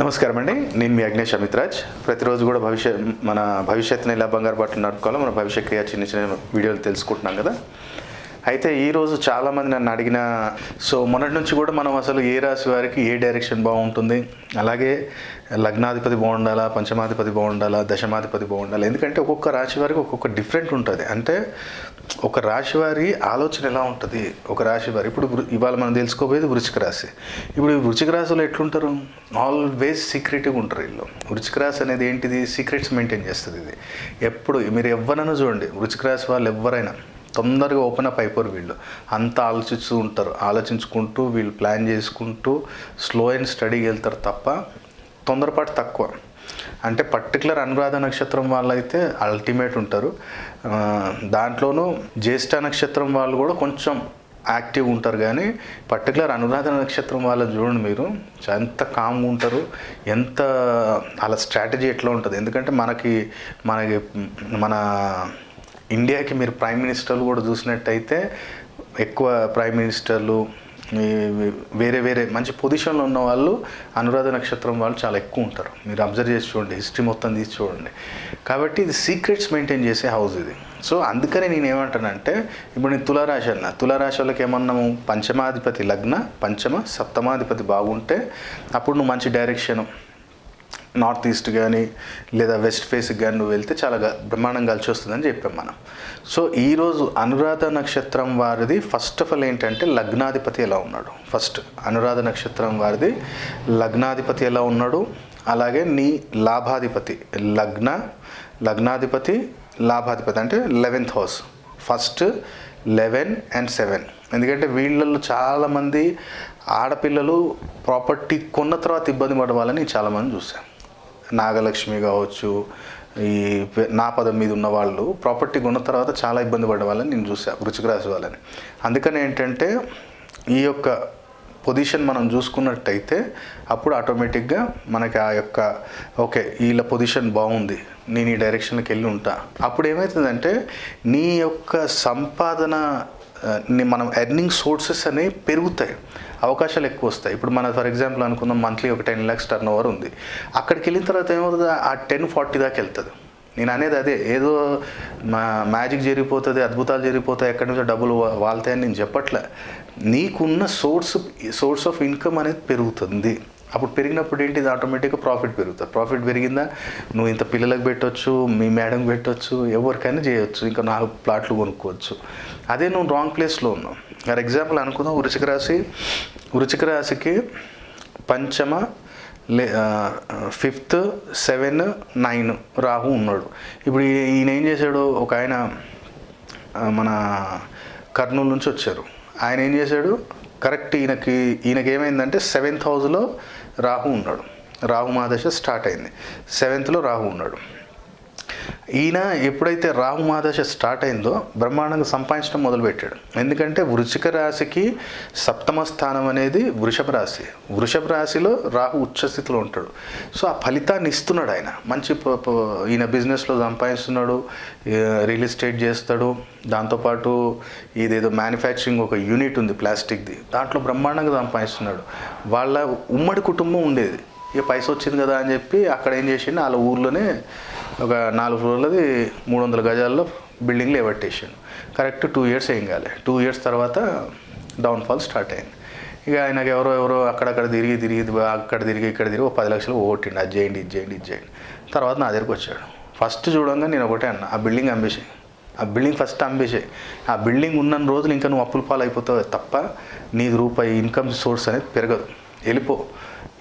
నమస్కారం అండి నేను మీ అగ్నేష్ అమిత్రాజ్ ప్రతిరోజు కూడా భవిష్యత్ మన భవిష్యత్తుని ఇలా బంగారు పట్టు నడుపుకోవాలో మన భవిష్యత్ క్రియ చిన్న చిన్న వీడియోలు తెలుసుకుంటున్నాం కదా. అయితే ఈరోజు చాలామంది నన్ను అడిగిన సో మొన్నటి నుంచి కూడా మనం అసలు ఏ రాశి వారికి ఏ డైరెక్షన్ బాగుంటుంది? అలాగే లగ్నాధిపతి బాగుండాలా పంచమాధిపతి బాగుండాలా దశమాధిపతి బాగుండాలా? ఎందుకంటే ఒక్కొక్క రాశి వారికి ఒక్కొక్క డిఫరెంట్ ఉంటుంది. అంటే ఒక రాశి వారి ఆలోచన ఎలా ఉంటుంది? ఒక రాశి వారి ఇప్పుడు ఇవాళ మనం తెలుసుకోబోయేది వృచ్చిక రాశి. ఇప్పుడు ఈ వృచ్చిక రాశిలో ఎట్లుంటారు? ఆల్వేస్ సీక్రెట్గా ఉంటారు వీళ్ళు. వృచ్చిక రాశి అనేది ఏంటిది? సీక్రెట్స్ మెయింటైన్ చేస్తుంది ఇది. ఎప్పుడు మీరు ఎవరైనా చూడండి వృచ్చిక రాశి వాళ్ళు ఎవరైనా తొందరగా ఓపెన్ అప్ అయిపోరు వీళ్ళు. అంతా ఆలోచిస్తూ ఉంటారు. ఆలోచించుకుంటూ వీళ్ళు ప్లాన్ చేసుకుంటూ స్లో అండ్ స్టడీకి వెళ్తారు తప్ప తొందరపాటు తక్కువ. అంటే పర్టికులర్ అనురాధ నక్షత్రం వాళ్ళైతే అల్టిమేట్ ఉంటారు. దాంట్లోనూ జ్యేష్ఠ నక్షత్రం వాళ్ళు కూడా కొంచెం యాక్టివ్ ఉంటారు కానీ పర్టికులర్ అనురాధ నక్షత్రం వాళ్ళని చూడండి మీరు. ఎంత కామ్గా ఉంటారు. ఎంత వాళ్ళ స్ట్రాటజీ ఎట్లా ఉంటుంది. ఎందుకంటే మనకి మనకి మన ఇండియాకి మీరు ప్రైమ్ మినిస్టర్లు కూడా చూసినట్టయితే ఎక్కువ ప్రైమ్ మినిస్టర్లు వేరే వేరే మంచి పొజిషన్లో ఉన్న వాళ్ళు అనురాధ నక్షత్రం వాళ్ళు చాలా ఎక్కువ ఉంటారు. మీరు అబ్జర్వ్ చేసి చూడండి హిస్టరీ మొత్తం తీసి చూడండి. కాబట్టి ఇది సీక్రెట్స్ మెయింటైన్ చేసే హౌస్ ఇది. సో అందుకనే నేను ఏమంటానంటే ఇప్పుడు నేను తులారాశి అన్న. తులారాశి వాళ్ళకి ఏమన్నాము పంచమాధిపతి లగ్న పంచమ సప్తమాధిపతి బాగుంటే అప్పుడు నువ్వు మంచి డైరెక్షన్ నార్త్ ఈస్ట్ కానీ లేదా వెస్ట్ ఫేస్కి కానీ నువ్వు వెళ్తే చాలా గా- బ్రహ్మాండం కలిసి వస్తుందని చెప్పాం మనం. సో ఈరోజు అనురాధ నక్షత్రం వారిది ఫస్ట్ ఆఫ్ ఆల్ ఏంటంటే లగ్నాధిపతి ఎలా ఉన్నాడు? ఫస్ట్ అనురాధ నక్షత్రం వారిది లగ్నాధిపతి ఎలా ఉన్నాడు? అలాగే నీ లాభాధిపతి లగ్న లగ్నాధిపతి లాభాధిపతి అంటే eleventh house. First eleven and seven. ఎందుకంటే వీళ్ళల్లో చాలామంది ఆడపిల్లలు ప్రాపర్టీ కొన్న తర్వాత ఇబ్బంది పడవాలని చాలామంది చూసాం నాగలక్ష్మి కావచ్చు ఈ నా పదం మీద ఉన్న వాళ్ళు ప్రాపర్టీ కొన్న తర్వాత చాలా ఇబ్బంది పడే వాళ్ళని నేను చూసా వృచ్చిక రాశి వాళ్ళని. అందుకని ఏంటంటే ఈ యొక్క పొజిషన్ మనం చూసుకున్నట్టయితే అప్పుడు ఆటోమేటిక్గా మనకి ఆ యొక్క ఓకే వీళ్ళ పొజిషన్ బాగుంది నేను ఈ డైరెక్షన్కి వెళ్ళి ఉంటా. అప్పుడు ఏమవుతుందంటే నీ యొక్క సంపాదన మనం ఎర్నింగ్ సోర్సెస్ అనేవి పెరుగుతాయి. అవకాశాలు ఎక్కువ వస్తాయి. ఇప్పుడు మన ఫర్ ఎగ్జాంపుల్ అనుకుందాం మంత్లీ ఒక టెన్ ల్యాక్స్ టర్న్ ఓవర్ ఉంది. అక్కడికి వెళ్ళిన తర్వాత ఏమవుతుంది? ఆ టెన్ ఫార్టీ దాకా వెళ్తుంది. నేను అనేది అదే ఏదో మా మ్యాజిక్ జరిగిపోతుంది అద్భుతాలు జరిగిపోతాయి ఎక్కడి నుంచో డబ్బులు వాళ్తాయని నేను చెప్పట్లే. నీకున్న సోర్స్ సోర్స్ ఆఫ్ ఇన్కమ్ అనేది పెరుగుతుంది. అప్పుడు పెరిగినప్పుడు ఏంటి? ఇది ఆటోమేటిక్గా ప్రాఫిట్ పెరుగుతుంది. ప్రాఫిట్ పెరిగిందా? నువ్వు ఇంత పిల్లలకు పెట్టొచ్చు మీ మేడం పెట్టొచ్చు ఎవరికైనా చేయొచ్చు. ఇంకా నాలుగు ప్లాట్లు కొనుక్కోవచ్చు. అదే నువ్వు రాంగ్ ప్లేస్లో ఉన్నావు. ఫర్ ఎగ్జాంపుల్ అనుకుందాం. వృచిక రాశి వృచిక రాశికి పంచమ లే ఫిఫ్త్ సెవెన్ నైన్ రాహు ఉన్నాడు. ఇప్పుడు ఈయన ఏం చేశాడు? ఒక ఆయన మన కర్నూలు నుంచి వచ్చారు. ఆయన ఏం చేశాడు? కరెక్ట్ ఈయనకి ఈయనకి ఏమైందంటే సెవెంత్ హౌస్లో రాహు ఉన్నాడు. రాహు మహాదశ స్టార్ట్ అయింది. సెవెంత్లో రాహు ఉన్నాడు. ఈయన ఎప్పుడైతే రాహు మహాదశ స్టార్ట్ అయిందో బ్రహ్మాండంగా సంపాదించడం మొదలుపెట్టాడు. ఎందుకంటే వృషిక రాశికి సప్తమ స్థానం అనేది వృషభ రాశి. వృషభ రాశిలో రాహు ఉచ్చస్థితిలో ఉంటాడు. సో ఆ ఫలితాన్ని ఇస్తున్నాడు ఆయన. మంచి ఈయన బిజినెస్లో సంపాదిస్తున్నాడు రియల్ ఎస్టేట్ చేస్తాడు. దాంతోపాటు ఇదేదో మ్యానుఫ్యాక్చరింగ్ ఒక యూనిట్ ఉంది ప్లాస్టిక్ది. దాంట్లో బ్రహ్మాండంగా సంపాదిస్తున్నాడు. వాళ్ళ ఉమ్మడి కుటుంబం ఉండేది. ఇక పైస వచ్చింది కదా అని చెప్పి అక్కడ ఏం చేసిండు? వాళ్ళ ఊర్లోనే ఒక నాలుగు ఫ్లోర్లది మూడు వందల గజాల్లో బిల్డింగ్లు లేవట్టేసాడు కరెక్ట్ టూ ఇయర్స్ ఏం కాలే టూ ఇయర్స్ తర్వాత డౌన్ఫాల్ స్టార్ట్ అయింది. ఇక ఆయనకు ఎవరో ఎవరో అక్కడక్కడ తిరిగి తిరిగి అక్కడ తిరిగి ఇక్కడ తిరిగి ఒక పది లక్షలు ఓటిండి అది చేయండి ఇది చేయండి ఇది చేయండి. తర్వాత నా దగ్గరికి వచ్చాడు. ఫస్ట్ చూడంగా నేను ఒకటే అన్న ఆ బిల్డింగ్ అమ్మేసాయి. ఆ బిల్డింగ్ ఫస్ట్ అమ్మేసాయి. ఆ బిల్డింగ్ ఉన్న రోజులు ఇంకా నువ్వు అప్పుల పాలు అయిపోతావు తప్ప నీది రూపాయి ఇన్కమ్ సోర్స్ అనేది పెరగదు. వెళ్ళిపో.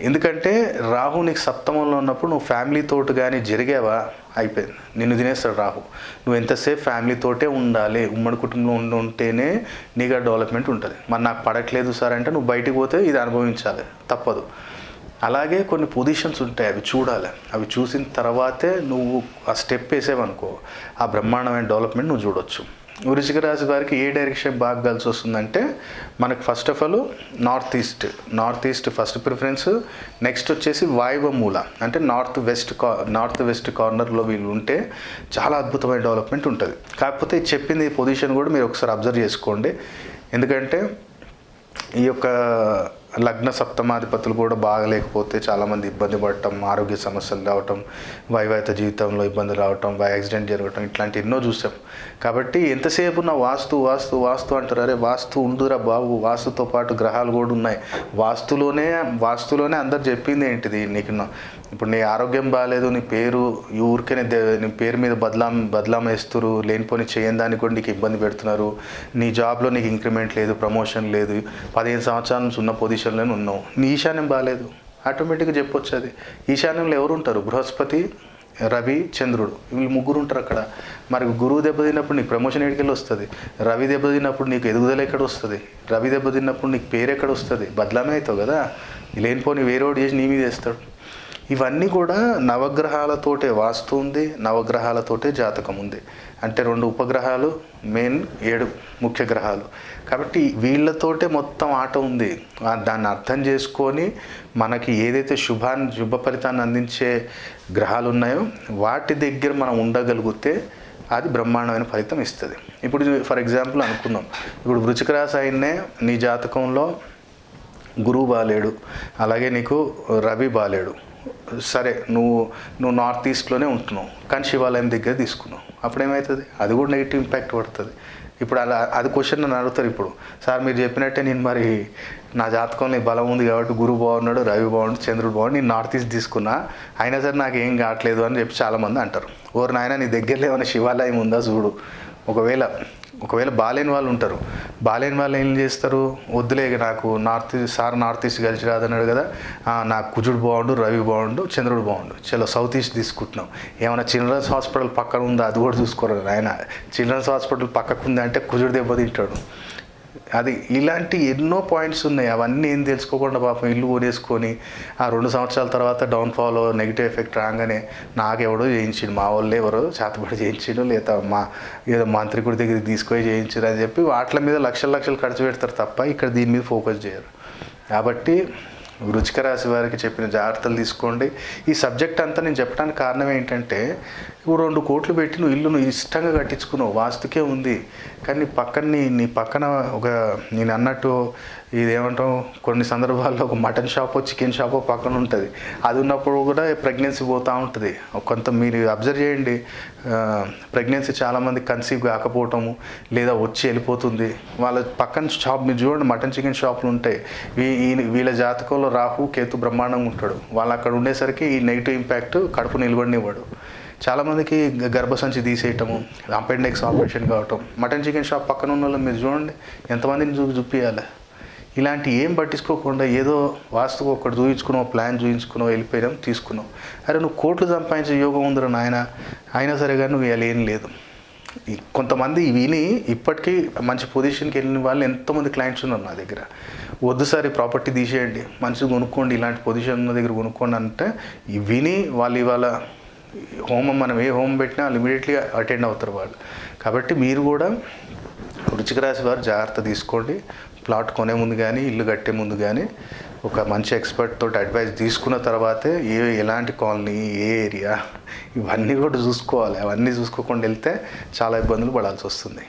ఎందుకంటే రాహు నీకు సప్తమంలో ఉన్నప్పుడు నువ్వు ఫ్యామిలీ తోటి కానీ జరిగావా? అయిపోయింది. నిన్ను తినేస్తాడు రాహు. నువ్వు ఎంతసేపు ఫ్యామిలీ తోటే ఉండాలి ఉమ్మడి కుటుంబంలో ఉండి ఉంటేనే నీకు ఆ డెవలప్మెంట్ ఉంటుంది. మరి నాకు పడట్లేదు సార్ అంటే నువ్వు బయటికి పోతే ఇది అనుభవించాలి. తప్పదు. అలాగే కొన్ని పొజిషన్స్ ఉంటాయి అవి చూడాలి. అవి చూసిన తర్వాతే నువ్వు ఆ స్టెప్ వేసేవనుకో ఆ బ్రహ్మాండమైన డెవలప్మెంట్ నువ్వు చూడొచ్చు. వృషిక రాశి వారికి ఏ డైరెక్షన్ బాగా కలిసి వస్తుందంటే మనకు first of all north east north east first preference next వచ్చేసి వాయువ మూల. అంటే నార్త్ వెస్ట్ కా నార్త్ వెస్ట్ కార్నర్లో వీళ్ళు ఉంటే చాలా అద్భుతమైన డెవలప్మెంట్ ఉంటుంది. కాకపోతే చెప్పింది ఈ పొజిషన్ కూడా మీరు ఒకసారి అబ్జర్వ్ చేసుకోండి. ఎందుకంటే ఈ యొక్క లగ్న సప్తమాధిపతులు కూడా బాగలేకపోతే చాలామంది ఇబ్బంది పడటం ఆరోగ్య సమస్యలు రావటం వైవాహిత జీవితంలో ఇబ్బందులు రావటం యాక్సిడెంట్ జరగటం ఇట్లాంటి ఎన్నో చూసాం. కాబట్టి ఎంతసేపు నా వాస్తు వాస్తు వాస్తు అంటారు. అరే వాస్తు ఉండురా బాబు వాస్తుతో పాటు గ్రహాలు కూడా ఉన్నాయి. వాస్తులోనే వాస్తులోనే అందరు చెప్పింది ఏంటిది? నీకు ఇప్పుడు నీ ఆరోగ్యం బాగాలేదు నీ పేరు ఈ ఊరికే నీ పేరు మీద బదలాం బదలాం వేస్తున్నారు లేనిపోని చేయని దానికి కూడా నీకు ఇబ్బంది పెడుతున్నారు. నీ జాబ్లో నీకు ఇంక్రిమెంట్ లేదు ప్రమోషన్ లేదు. పదిహేను సంవత్సరాల నుంచి ఉన్న పొజిషన్లోనే ఉన్నావు. నీ ఈశాన్యం బాగాలేదు ఆటోమేటిక్గా చెప్పొచ్చు అది. ఈశాన్యంలో ఎవరు ఉంటారు బృహస్పతి రవి చంద్రుడు. వీళ్ళు ముగ్గురు ఉంటారు అక్కడ. మరి గురువు దెబ్బతిన్నప్పుడు నీకు ప్రమోషన్ ఎక్కడికెళ్ళి వస్తుంది? రవి దెబ్బతిన్నప్పుడు నీకు ఎదుగుదల ఎక్కడ వస్తుంది? రవి దెబ్బతిన్నప్పుడు నీకు పేరు ఎక్కడ వస్తుంది? బదలామే అవుతావు కదా? లేనిపోని వేరే వాడు చేసి నీ మీద వేస్తాడు. ఇవన్నీ కూడా నవగ్రహాలతోటే వాస్తు ఉంది నవగ్రహాలతోటే జాతకం ఉంది. అంటే రెండు ఉపగ్రహాలు మెయిన్ ఏడు ముఖ్య గ్రహాలు. కాబట్టి వీళ్ళతోటే మొత్తం ఆట ఉంది. దాన్ని అర్థం చేసుకొని మనకి ఏదైతే శుభాన్ని శుభ ఫలితాన్ని అందించే గ్రహాలు ఉన్నాయో వాటి దగ్గర మనం ఉండగలిగితే అది బ్రహ్మాండమైన ఫలితం ఇస్తుంది. ఇప్పుడు ఫర్ ఎగ్జాంపుల్ అనుకుందాం. ఇప్పుడు వృచిక రాశి అయినే నీ జాతకంలో గురువు బాలేడు. అలాగే నీకు రవి బాలేడు. సరే నువ్వు నువ్వు నార్త్ ఈస్ట్లోనే ఉంటున్నావు కానీ శివాలయం దగ్గర తీసుకున్నావు. అప్పుడు ఏమవుతుంది అది కూడా నెగిటివ్ ఇంపాక్ట్ పడుతుంది. ఇప్పుడు అలా అది క్వశ్చన్ నన్ను అడుగుతారు ఇప్పుడు. సార్ మీరు చెప్పినట్టే నేను మరి నా జాతకంలో బలం ఉంది కాబట్టి గురువు బాగున్నాడు రవి బాగుండు చంద్రుడు బాగుండు నేను నార్త్ ఈస్ట్ తీసుకున్నా. అయినా సరే నాకు ఏం కావట్లేదు అని చెప్పి చాలామంది అంటారు. ఓరు నాయన నీ దగ్గరలో ఏమైనా శివాలయం ఉందా చూడు. ఒకవేళ ఒకవేళ బాలేని వాళ్ళు ఉంటారు. బాలేని వాళ్ళు ఏం చేస్తారు? వద్దులే నాకు నార్త్ సార్ నార్త్ ఈస్ట్ కలిసి రాదన్నాడు కదా. నాకు కుజుడు బాగుండు రవి బాగుండు చంద్రుడు బాగుండు. చలో సౌత్ ఈస్ట్ తీసుకుంటున్నాం. ఏమైనా చిల్డ్రన్స్ హాస్పిటల్ పక్కన ఉందా? అది కూడా చూసుకోరు ఆయన చిల్డ్రన్స్ హాస్పిటల్ పక్కకు ఉంది అంటే కుజుడు దెబ్బతింటాడు అది ఇలాంటి ఎన్నో పాయింట్స్ ఉన్నాయి. అవన్నీ ఏం తెలుసుకోకుండా పాపం ఇల్లు కొనేసుకొని ఆ రెండు సంవత్సరాల తర్వాత డౌన్ఫాల్ నెగిటివ్ ఎఫెక్ట్ రాగానే నాకెవడో చేయించిండు. మా వాళ్ళు ఎవరో చేతబడి చేయించిండు. లేదా మా ఏదో మంత్రికుడి దగ్గరికి తీసుకొని చేయించారు అని చెప్పి వాటి మీద లక్షల లక్షలు ఖర్చు పెడతారు తప్ప ఇక్కడ దీని మీద ఫోకస్ చేయరు. కాబట్టి వృచిక రాశి వారికి చెప్పిన జాగ్రత్తలు తీసుకోండి. ఈ సబ్జెక్ట్ అంతా నేను చెప్పడానికి కారణం ఏంటంటే ఇప్పుడు రెండు కోట్లు పెట్టి నువ్వు ఇల్లు నువ్వు ఇష్టంగా కట్టించుకున్నావు వాస్తుకే ఉంది. కానీ నీ పక్కన నీ నీ పక్కన ఒక నేను అన్నట్టు ఇదేమంటాం కొన్ని సందర్భాల్లో ఒక మటన్ షాపో చికెన్ షాపో పక్కన ఉంటుంది. అది ఉన్నప్పుడు కూడా ప్రెగ్నెన్సీ పోతూ ఉంటుంది. కొంత మీరు అబ్జర్వ్ చేయండి. ప్రెగ్నెన్సీ చాలామంది కన్సీవ్ కాకపోవటము లేదా వచ్చి వెళ్ళిపోతుంది. వాళ్ళ పక్కన షాప్ మీరు చూడండి మటన్ చికెన్ షాపులు ఉంటాయి. వీ- ఈ- వీళ్ళ జాతకంలో రాహు కేతు బ్రహ్మాండంగా ఉంటాడు. వాళ్ళు అక్కడ ఉండేసరికి ఈ నెగిటివ్ ఇంపాక్ట్ కడుపు నిలబడినివ్వడు. చాలామందికి గర్భసంచి తీసేయటము అపెండిక్స్ ఆపరేషన్ కావటం మటన్ చికెన్ షాప్ పక్కన ఉన్న వాళ్ళు మీరు చూడండి. ఎంతమందిని చూపి చూపించాలి ఇలాంటి ఏం పట్టించుకోకుండా ఏదో వాస్తు ఒకటి చూయించుకున్నావు ప్లాన్ చూయించుకున్నావు వెళ్ళిపోయాం తీసుకున్నావు అరే నువ్వు కోట్లు సంపాదించే యోగం ఉందిరా నాయన. అయినా సరే కానీ నువ్వు ఇలా ఏం లేదు. కొంతమంది విని ఇప్పటికీ మంచి పొజిషన్కి వెళ్ళిన వాళ్ళు ఎంతోమంది క్లయింట్స్ ఉన్నారు నా దగ్గర. వద్దు సార్ ప్రాపర్టీ తీసేయండి. మంచిగా కొనుక్కోండి ఇలాంటి పొజిషన్ ఉన్న దగ్గర కొనుక్కోండి అంటే విని వాళ్ళు ఇవాళ హోమం మనం ఏ హోమం పెట్టినా వాళ్ళు ఇమీడియట్లీ అటెండ్ అవుతారు వాళ్ళు. కాబట్టి మీరు కూడా వృచ్చిక రాశి వారు జాగ్రత్త తీసుకోండి. ప్లాట్ కొనే ముందు కానీ ఇల్లు కట్టే ముందు కానీ ఒక మంచి ఎక్స్పర్ట్ తోటి అడ్వైస్ తీసుకున్న తర్వాతే ఏ ఎలాంటి కాలనీ ఏ ఏరియా ఇవన్నీ కూడా చూసుకోవాలి. అవన్నీ చూసుకోకుండా వెళ్తే చాలా ఇబ్బందులు పడాల్సి వస్తుంది.